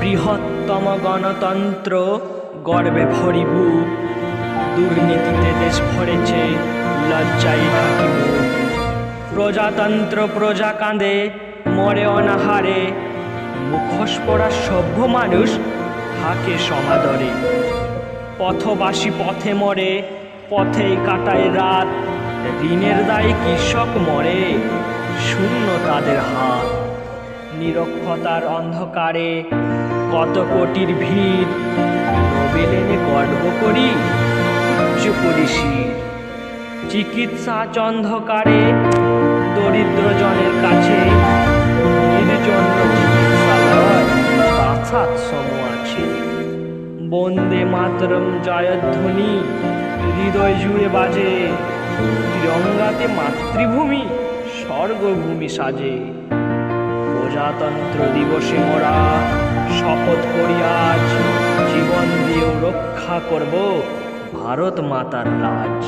বৃহত্তম গণতন্ত্র গর্বে ভরি বুক দুর্নীতিতে দেশ ভরেছে লজ্জাই ঢাকি প্রজাতন্ত্র প্রজা কাঁদে, মরে অনাহারে। মুখোশ পড়া সভ্য মানুষ থাকে সমাদরে। পথবাসী পথে মরে, পথেই কাটায় রাত। ঋণের দায়ে কৃষক মরে, শূন্য তাদের হাত। নিরক্ষতার অন্ধকারে কত কোটির ভিড়। নোবেল এনে গর্ব করি উচ্চ চিকিৎসা চন্ধকারে দরিদ্র জনের কাছে প্রাসাদ সম আছে। বন্দে মাতরম জয়ধ্বনি হৃদয় জুড়ে বাজে। তিরঙ্গাতে মাতৃভূমি, স্বর্গভূমি সাজে। প্রজাতন্ত্র দিবসে মোরা শপথ আজ জীবন দিয়েও রক্ষা করব ভারত মাতার লাজ